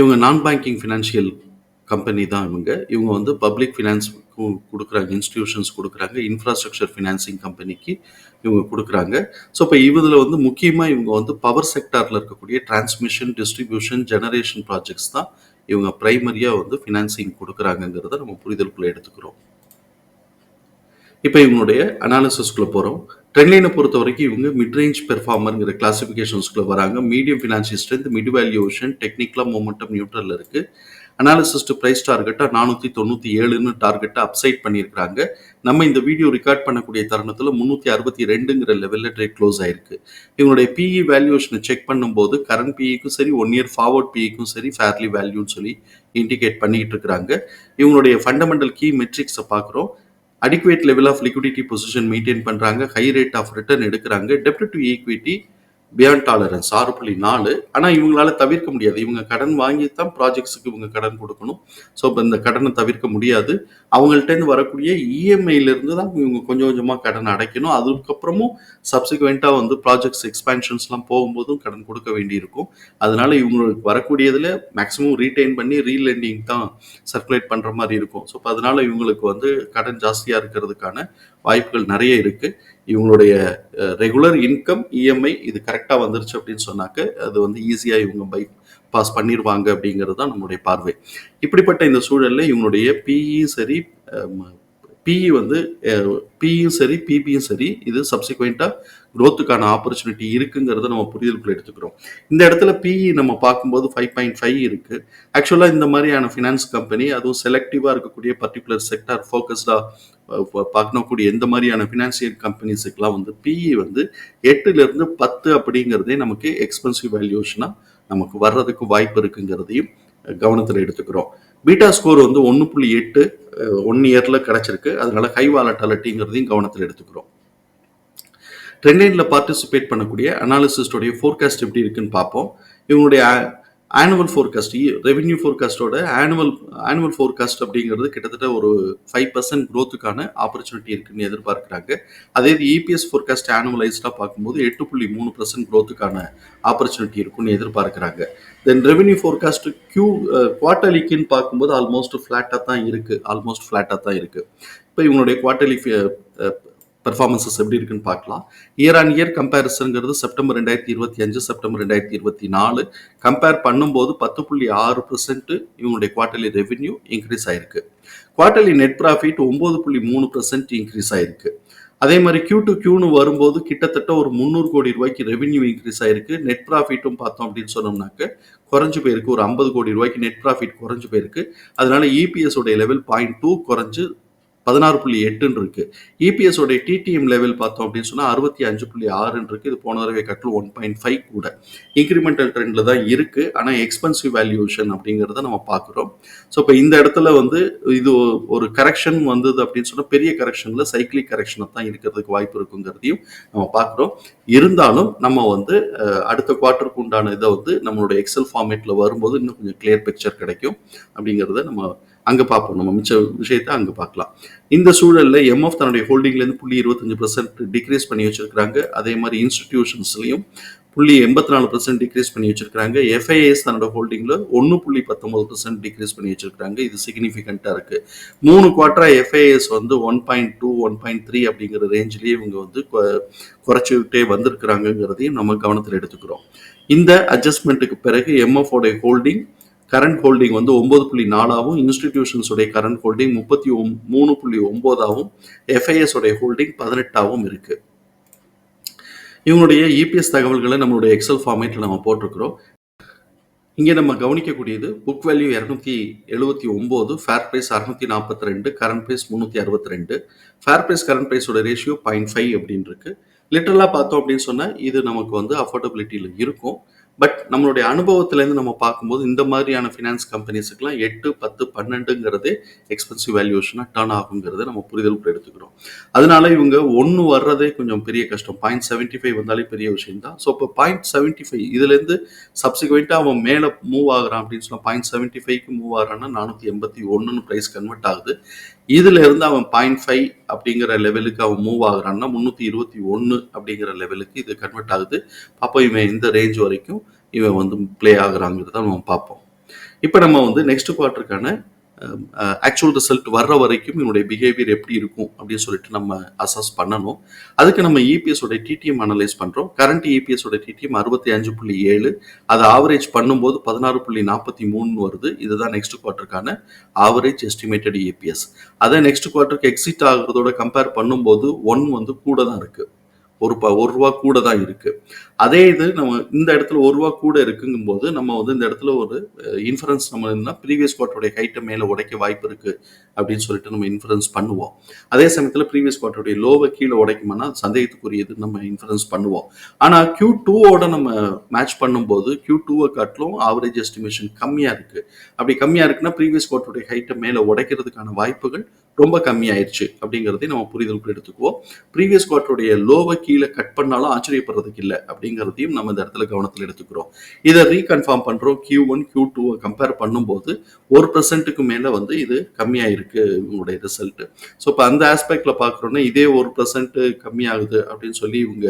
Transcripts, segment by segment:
இவங்க நான் banking financial company தான் இவங்க. இவங்க வந்து பப்ளிக் ஃபினான்ஸ் கொடுக்குறாங்க இன்ஸ்டிடியூஷன்ஸ் கொடுக்குறாங்க இன்ஃப்ராஸ்ட்ரக்சர் ஃபினான்சிங் கம்பெனிக்கு இவங்க கொடுக்குறாங்க. ஸோ இப்போ இதில் வந்து முக்கியமாக இவங்க வந்து பவர் செக்டாரில் இருக்கக்கூடிய டிரான்ஸ்மிஷன் டிஸ்ட்ரிபியூஷன் ஜெனரேஷன் ப்ராஜெக்ட்ஸ் தான் இவங்க ப்ரைமரியாக வந்து ஃபினான்சிங் கொடுக்குறாங்கங்கிறத நம்ம புரிதலுக்குள்ளே எடுத்துக்கிறோம். இப்போ இவங்களுடைய அனாலிசிஸ்குள்ளே போகிறோம் ட்ரெண்ட்லைனை பொறுத்த வரைக்கும் இவங்க மிட் ரேஞ்ச் பெர்ஃபார்மருங்கிற கிளாசிஃபிகேஷன்ஸ்குள்ளே வராங்க. Medium financial strength mid valuation டெக்னிக்கலாக மூமெண்டம் நியூட்ரல் இருக்குது அனாலிசிஸ்ட் ப்ரைஸ் டார்கெட்டாக நானூற்றி தொண்ணூற்றி ஏழுன்னு டார்கெட்டை அப்சைட் பண்ணியிருக்கிறாங்க. நம்ம இந்த வீடியோ ரெக்கார்ட் பண்ணக்கூடிய தருணத்தில் முந்நூற்றி அறுபத்தி ரெண்டுங்கிற லெவலில் ட்ரேட் க்ளோஸ் ஆயிருக்கு. இவங்களுடைய பிஇ வேல்யூஷனை செக் பண்ணும்போது கரண்ட் பிஇக்கும் சரி ஒன் இயர் ஃபார்வர்ட் பிஇக்கும் சரி ஃபேர்லி வேல்யூன்னு சொல்லி இண்டிகேட் பண்ணிக்கிட்டு இருக்கிறாங்க. இவங்களுடைய ஃபண்டமெண்டல் கீ மெட்ரிக்ஸை பார்க்குறோம். Adequate level of liquidity position maintain பண்ணுறாங்க ஹை ரேட் ஆஃப் ரிட்டர்ன் எடுக்கிறாங்க டெப்ட் டு ஈக்விட்டி பியாண்ட் டாலரன்ஸ் ஆறு புள்ளி நாலு. ஆனால் இவங்களால தவிர்க்க முடியாது. இவங்க கடன் வாங்கி தான் ப்ராஜெக்ட்ஸுக்கு இவங்க கடன் கொடுக்கணும். ஸோ இப்போ இந்த கடனை தவிர்க்க முடியாது. அவங்கள்ட்டேருந்து வரக்கூடிய இஎம்ஐலேருந்து தான் இவங்க கொஞ்சம் கொஞ்சமாக கடன் அடைக்கணும். அதுக்கப்புறமும் சப்சிக்வெண்ட்டாக வந்து ப்ராஜெக்ட்ஸ் எக்ஸ்பேன்ஷன்ஸ்லாம் போகும்போதும் கடன் கொடுக்க வேண்டியிருக்கும். அதனால இவங்களுக்கு வரக்கூடியதில் மேக்ஸிமம் ரீட்டைன் பண்ணி ரீலெண்டிங் தான் சர்க்குலேட் பண்ணுற மாதிரி இருக்கும். ஸோ அதனால இவங்களுக்கு வந்து கடன் ஜாஸ்தியாக இருக்கிறதுக்கான வாய்ப்புகள் நிறைய இருக்குது இவங்களுடைய ரெகுலர் இன்கம் இஎம்ஐ இது கரெக்டாக வந்துருச்சு அப்படின்னு சொன்னாக்க அது வந்து ஈஸியாக இவங்க பை பாஸ் பண்ணிடுவாங்க அப்படிங்கிறது தான் நம்மளுடைய பார்வை. இப்படிப்பட்ட இந்த சூழலில் இவங்களுடைய பிஇ சரி பிஇ வந்து பியும் சரி பிபியும் சரி இது சப்சிக்வெண்ட்டாக க்ரோத்துக்கான ஆப்பர்ச்சுனிட்டி இருக்குங்கிறத நம்ம புரிதலுக்குள்ள எடுத்துக்கிறோம். இந்த இடத்துல பிஇ நம்ம பார்க்கும்போது ஃபைவ் பாயிண்ட் ஃபைவ் இருக்குது ஆக்சுவலாக இந்த மாதிரியான ஃபினான்ஸ் கம்பெனி அதுவும் செலக்டிவாக இருக்கக்கூடிய பர்டிகுலர் செக்டார் ஃபோக்கஸ்டாக பார்க்கக்கூடிய எந்த மாதிரியான ஃபினான்சியல் கம்பெனிஸுக்கெலாம் வந்து பிஇ வந்து எட்டுலேருந்து பத்து அப்படிங்கிறதே நமக்கு எக்ஸ்பென்சிவ் வேல்யூஷனாக நமக்கு வர்றதுக்கு வாய்ப்பு இருக்குங்கிறதையும் கவனத்தில் எடுத்துக்கிறோம். பீட்டா ஸ்கோர் வந்து ஒன்று புள்ளி எட்டு ஒன் இயரில் கிடச்சிருக்கு. அதனால ஹை வாலட்டாலிட்டிங்கிறதையும் கவனத்தில் எடுத்துக்கிறோம். ட்ரெண்ட்லைனில் பார்ட்டிசிபேட் பண்ணக்கூடிய அனாலிசிஸ்டோடைய ஃபோர்காஸ்ட் எப்படி இருக்குன்னு பார்ப்போம். இவங்களுடைய ஆனுவல் ஃபோர்காஸ்ட் ரெவென்யூ ஃபோர்காஸ்டோட ஆனுவல் ஆனுவல் ஃபோர்காஸ்ட் அப்படிங்கிறது கிட்டத்தட்ட ஒரு ஃபைவ் பர்சன்ட் க்ரோத்துக்கான ஆப்பர்ச்சுனிட்டி இருக்குன்னு எதிர்பார்க்குறாங்க. அதே இது இபிஎஸ் ஃபோர்காஸ்ட் ஆனுவலைஸ்டாக பார்க்கும்போது எட்டு புள்ளி மூணு பர்சன்ட் க்ரோத்துக்கான ஆப்பர்ச்சுனிட்டி இருக்குன்னு எதிர்பார்க்குறாங்க. தென் ரெவென்யூ ஃபோர்காஸ்ட் கியூ குவார்டர்லிக்குன்னு பார்க்கும்போது ஆல்மோஸ்ட் ஃப்ளாட்டாக தான் இருக்குது ஆல்மோஸ்ட் ஃப்ளாட்டாக தான் இருக்குது இப்போ இவங்களுடைய குவார்டர்லி பெர்ஃபார்மன்சஸ் எப்படி இருக்குன்னு பார்க்கலாம். இயர் ஆன் இயர் கம்பேரிசனுங்கிறது செப்டம்பர் ரெண்டாயிரத்தி இருபத்தி அஞ்சு செப்டம்பர் ரெண்டாயிரத்தி இருபத்தி நாலு. கம்பேர் பண்ணும்போது பத்து புள்ளி ஆறு பர்சன்ட் இவங்களுடைய குவார்டர்லி ரெவென்யூ இன்க்ரீஸ் ஆயிருக்கு. குவார்டர்லி நெட் ப்ராஃபிட் ஒம்பது புள்ளி மூணு பர்சன்ட் இன்க்ரீஸ் ஆயிருக்கு. அதே மாதிரி கியூ டு கியூன்னு வரும்போது கிட்டத்தட்ட ஒரு முந்நூறு கோடி ரூபாய்க்கு ரெவென்யூ இன்க்ரீஸ் ஆயிருக்கு. நெட் ப்ராஃபிட்டும் பார்த்தோம் அப்படின்னு சொன்னோம்னாக்க குறைஞ்சு போயிருக்கு. ஒரு ஐம்பது கோடி ரூபாய்க்கு நெட் ப்ராஃபிட் குறைஞ்சு போயிருக்கு. அதனால இபிஎஸ் உடைய லெவல் பாயிண்ட் டூ குறைஞ்சு பதினாறு புள்ளி எட்டுன்னு இருக்கு இபிஎஸ் உடைய டிடிஎம் லெவல் பார்த்தோம் அப்படின்னு சொன்னா அறுபத்தி அஞ்சு புள்ளி ஆறுன்னு இருக்கு இது போன தடவை கட்டில் ஒன் பாயிண்ட் ஃபைவ் கூட. இன்க்ரிமெண்டல் ட்ரெண்ட்ல தான் இருக்கு. ஆனால் எக்ஸ்பென்சிவ் வேல்யூஷன் அப்படிங்கிறத நம்ம பார்க்குறோம். ஸோ இப்போ இந்த இடத்துல வந்து இது ஒரு கரெக்ஷன் வந்தது அப்படின்னு சொன்னா பெரிய கரெக்ஷன்ல சைக்கிளிக் கரெக்ஷனை தான் இருக்கிறதுக்கு வாய்ப்பு இருக்குங்கிறதையும் நம்ம பார்க்குறோம். இருந்தாலும் நம்ம வந்து அடுத்த குவார்ட்டருக்கு உண்டான இதை வந்து நம்மளோட எக்ஸல் ஃபார்மேட்ல வரும்போது இன்னும் கொஞ்சம் கிளியர் பிக்சர் கிடைக்கும் அப்படிங்கிறத நம்ம அங்கே பார்ப்போம். நம்ம மிச்ச விஷயத்தை அங்கே பார்க்கலாம். இந்த சூழலில் எம்எஃப் தன்னுடைய ஹோல்டிங்லேருந்து புள்ளி இருபத்தஞ்சு பர்சன்ட் டிக்ரீஸ் பண்ணி வச்சிருக்காங்க அதே மாதிரி இன்ஸ்டிடியூஷன்ஸ்லையும் புள்ளி எண்பத்தி நாலு பர்சன்ட் டிக்ரீஸ் பண்ணி வச்சிருக்காங்க எஃப்ஐஎஸ் தன்னோட ஹோல்டிங்கில் ஒன்று புள்ளி பத்தொம்பது பர்சன்ட் டிக்ரீஸ் பண்ணி வச்சிருக்காங்க இது சிக்னிஃபிகண்ட்டாக இருக்கு. மூணு குவார்ட்டரா எஃப்ஐஎஸ் வந்து one point two one point three அப்படிங்கிற ரேஞ்சிலேயே இவங்க வந்து குறைச்சிக்கிட்டே வந்திருக்கிறாங்கிறதையும் நம்ம கவனத்தில் எடுத்துக்கிறோம். இந்த அட்ஜஸ்ட்மெண்ட்டுக்கு பிறகு எம்எஃப் ஹோல்டிங் கரண்ட் ஹோல்டிங் வந்து ஒன்பது புள்ளி நாலாவும் இன்ஸ்டிடியூஷன்ஸுடைய கரண்ட் ஹோல்டிங் முப்பத்தி மூணு புள்ளி ஒம்போதாகவும் எஃப்ஐஎஸ் உடைய ஹோல்டிங் பதினெட்டாகவும் இருக்கு. இவங்களுடைய இபிஎஸ் தகவல்களை நம்மளுடைய எக்ஸல் ஃபார்மேட்டில் நம்ம போட்டிருக்கிறோம். இங்கே நம்ம கவனிக்கக்கூடியது புக் வேல்யூ இரநூத்தி எழுபத்தி ஒம்பது ஃபேர் ப்ரைஸ் அறுநூத்தி நாற்பத்தி ரெண்டு கரண்ட் ப்ரைஸ் முந்நூற்றி அறுபத்தி ரெண்டு. ஃபேர் ப்ரைஸ் கரண்ட் ப்ரைஸோட ரேஷியோ பாயிண்ட் ஃபைவ் அப்படின்னு இருக்கு லிட்டரலாக பார்த்தோம் அப்படின்னு சொன்னால் இது நமக்கு வந்து அஃபோர்டபிலிட்டியில் இருக்கும். பட் நம்மளுடைய அனுபவத்திலேருந்து நம்ம பார்க்கும்போது இந்த மாதிரியான ஃபினான்ஸ் கம்பெனிஸுக்கெல்லாம் எட்டு பத்து பன்னெண்டுங்கிறது எக்ஸ்பென்சிவ் வேல்யூஷனாக டர்ன் ஆகுங்கிறத நம்ம புரிதல் எடுத்துக்கிறோம். அதனால இவங்க ஒன்று வர்றதே கொஞ்சம் பெரிய கஷ்டம். பாயிண்ட் செவன்ட்டி ஃபைவ் வந்தாலே பெரிய விஷயம் தான் ஸோ இப்போ பாயிண்ட் செவன்ட்டி ஃபைவ் இதுலேருந்து சப்சிக்வெண்ட்டாக அவன் மேலே மூவ் ஆகிறான் அப்படின்னு சொன்னால் பாயிண்ட் செவன்ட்டி ஃபைவ்க்கு மூவ் ஆகிறான்னா நானூற்றி எண்பத்தி ஒன்றுன்னு ப்ரைஸ் கன்வெர்ட் ஆகுது. இதுல இருந்து அவன் பாயிண்ட் ஃபைவ் அப்படிங்கிற லெவலுக்கு அவன் மூவ் ஆகுறான்னா முந்நூற்றி இருபத்தி ஒன்று அப்படிங்கிற லெவலுக்கு இது கன்வெர்ட் ஆகுது. அப்போ இவன் இந்த ரேஞ்ச் வரைக்கும் இவன் வந்து ப்ளே ஆகுறாங்கிறத நம்ம பார்ப்போம். இப்போ நம்ம வந்து நெக்ஸ்ட் குவார்ட்டருக்கான Um, uh, ஆக்சுவல் ரிசல்ட் வர்ற வரைக்கும் இவனுடைய பிஹேவியர் எப்படி இருக்கும் அப்படின்னு சொல்லிட்டு நம்ம அசஸ் பண்ணணும். அதுக்கு நம்ம இபிஎஸ் உடைய டிடிஎம் அனலைஸ் பண்ணுறோம் கரண்ட் இபிஎஸ் உடைய டிடிஎம் அறுபத்தி அஞ்சு புள்ளி ஏழு. அதை ஆவரேஜ் பண்ணும்போது பதினாறு புள்ளி நாற்பத்தி மூணு வருது. இதுதான் நெக்ஸ்ட் குவார்ட்டருக்கான ஆவரேஜ் எஸ்டிமேட்டட் இபிஎஸ் அதை நெக்ஸ்ட் குவார்ட்டருக்கு எக்ஸிட் ஆகுறதோட கம்பேர் பண்ணும்போது ஒன் வந்து கூட தான் இருக்குது ஒரு ப ஒரு ரூபா கூட தான் இருக்கு. அதே இது நம்ம இந்த இடத்துல ஒரு ரூபா கூட இருக்குங்கும் போது நம்ம வந்து இந்த இடத்துல ஒரு இன்ஃபரன்ஸ் நம்ம இருந்தால் ப்ரீவியஸ் குவார்ட்டருடைய ஹைட்டை மேலே உடைக்க வாய்ப்பு இருக்கு அப்படின்னு சொல்லிட்டு நம்ம இன்ஃபரன்ஸ் பண்ணுவோம். அதே சமயத்தில் ப்ரீவியஸ் குவார்ட்டருடைய லோவை கீழே உடைக்குமானா சந்தேகத்துக்குரியது நம்ம இன்ஃபரன்ஸ் பண்ணுவோம். ஆனால் கியூ டூவோட நம்ம மேட்ச் பண்ணும்போது கியூ டூவை காட்டிலும் ஆவரேஜ் எஸ்டிமேஷன் கம்மியாக இருக்கு. அப்படி கம்மியாக இருக்குன்னா ப்ரீவியஸ் குவார்ட்டருடைய ஹைட்டை மேலே உடைக்கிறதுக்கான வாய்ப்புகள் ரொம்ப கம்மியாயிருச்சு அப்படிங்கிறதையும் நம்ம புரிதலுக்கு எடுத்துக்குவோம். ப்ரீவியஸ் குவார்டருடைய லோவை கீழே கட் பண்ணாலும் ஆச்சரியப்படுறதுக்கு இல்லை அப்படிங்கிறதையும் நம்ம இந்த இடத்துல கவனத்தில் எடுத்துக்கிறோம். இதை ரீகன்ஃபார்ம் பண்ணுறோம் கியூ ஒன் கியூ டூவை கம்பேர் பண்ணும்போது ஒரு பர்சன்ட்டுக்கு மேலே வந்து இது கம்மியாக இருக்குது இவங்களுடைய ரிசல்ட்டு ஸோ இப்போ அந்த ஆஸ்பெக்டில் பார்க்குறோன்னா இதே ஒரு பர்சன்ட்டு கம்மியாகுது அப்படின்னு சொல்லி இவங்க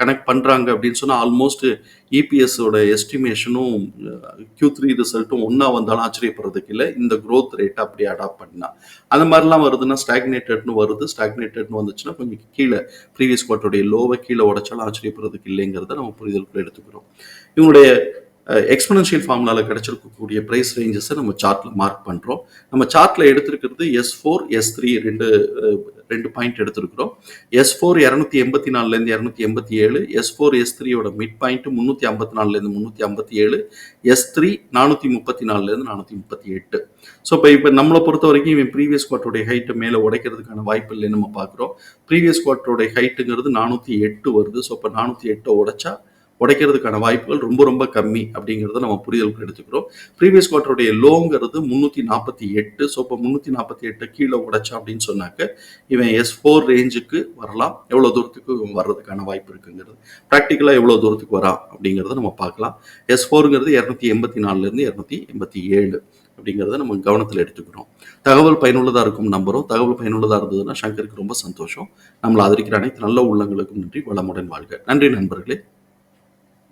கனெக்ட் பண்ணுறாங்க அப்படின்னு சொன்னால் ஆல்மோஸ்ட் இபிஎஸோட எஸ்டிமேஷனும் கியூ த்ரீ ரிசல்ட்டும் ஒன்றா வந்தாலும் ஆச்சரியப்படுறதுக்கு இல்லை. இந்த க்ரோத் ரேட்டை அப்படி அடாப்ட் பண்ணா அந்த மாதிரிலாம் வருதுன்னா ஸ்டாக்னேட்டட்னு வருது. ஸ்டாக்னேட்டட்னு வந்துச்சுன்னா கொஞ்சம் கீழே ப்ரீவியஸ் குவார்ட்டருடைய லோவை கீழே உடைச்சாலும் ஆச்சரியப்படுறதுக்கு இல்லைங்கிறத நம்ம புரிதலுக்குள்ள எடுத்துக்கிறோம். இவங்களுடைய எக்ஸ்பனன்ஷியல் ஃபார்முலாவில் கிடைச்சிருக்கக்கூடிய ப்ரைஸ் ரேஞ்சஸை நம்ம சார்ட்டில் மார்க் பண்ணுறோம் நம்ம சார்ட்டில் எடுத்திருக்கிறது எஸ் ஃபோர் எஸ் த்ரீ ரெண்டு ரெண்டு பாயிண்ட் எடுத்திருக்கிறோம். எஸ் ஃபோர் இரநூத்தி எண்பத்தி நாலுலேருந்து இரநூத்தி எண்பத்தி ஏழு எஸ் ஃபோர் எஸ் த்ரீயோட மிட் பாயிண்ட் முந்நூற்றி ஐம்பத்தி நாலுலேருந்து முந்நூற்றி ஐம்பத்தி ஏழு எஸ் த்ரீ நானூற்றி முப்பத்தி நாலுலேருந்து நானூற்றி முப்பத்தி எட்டு. ஸோ இப்போ இப்போ நம்மளை பொறுத்த வரைக்கும் இவன் ப்ரீவியஸ் குவார்ட்டருடைய ஹைட்டை மேலே உடைக்கிறதுக்கான வாய்ப்பு இல்லைன்னு நம்ம பார்க்குறோம். ப்ரீவியஸ் குவார்ட்டருடைய ஹைட்டுங்கிறது நானூற்றி எட்டு வருது. ஸோ இப்போ நானூற்றி எட்டை உடைச்சா உடைக்கிறதுக்கான வாய்ப்புகள் ரொம்ப ரொம்ப கம்மி அப்படிங்கிறத நம்ம புரிதலுக்கு எடுத்துக்கிறோம். ப்ரீவியஸ் குவார்ட்டருடைய லோங்கிறது முந்நூற்றி நாற்பத்தி எட்டு ஸோ இப்போ முந்நூற்றி நாற்பத்தி எட்டு கீழே உடைச்சா அப்படின்னு சொன்னாக்க இவன் எஸ் ஃபோர் ரேஞ்சுக்கு வரலாம். எவ்வளோ தூரத்துக்கு இவன் வர்றதுக்கான வாய்ப்பு இருக்குங்கிறது. ப்ராக்டிக்கலாக எவ்வளோ தூரத்துக்கு வரா அப்படிங்கிறத நம்ம பார்க்கலாம். எஸ் ஃபோருங்கிறது இரநூத்தி எண்பத்தி நாலுலேருந்து இரநூத்தி எண்பத்தி ஏழு அப்படிங்கிறத நம்ம கவனத்தில் எடுத்துக்கிறோம். தகவல் பயனுள்ளதாக இருக்கும் நம்பரும் தகவல் பயனுள்ளதாக இருந்ததுன்னா சங்கருக்கு ரொம்ப சந்தோஷம். நம்மளை ஆதரிக்கிற அனைத்து நல்ல உள்ளங்களுக்கும் நன்றி வளமுடன் வாழ்க. நன்றி நண்பர்களே.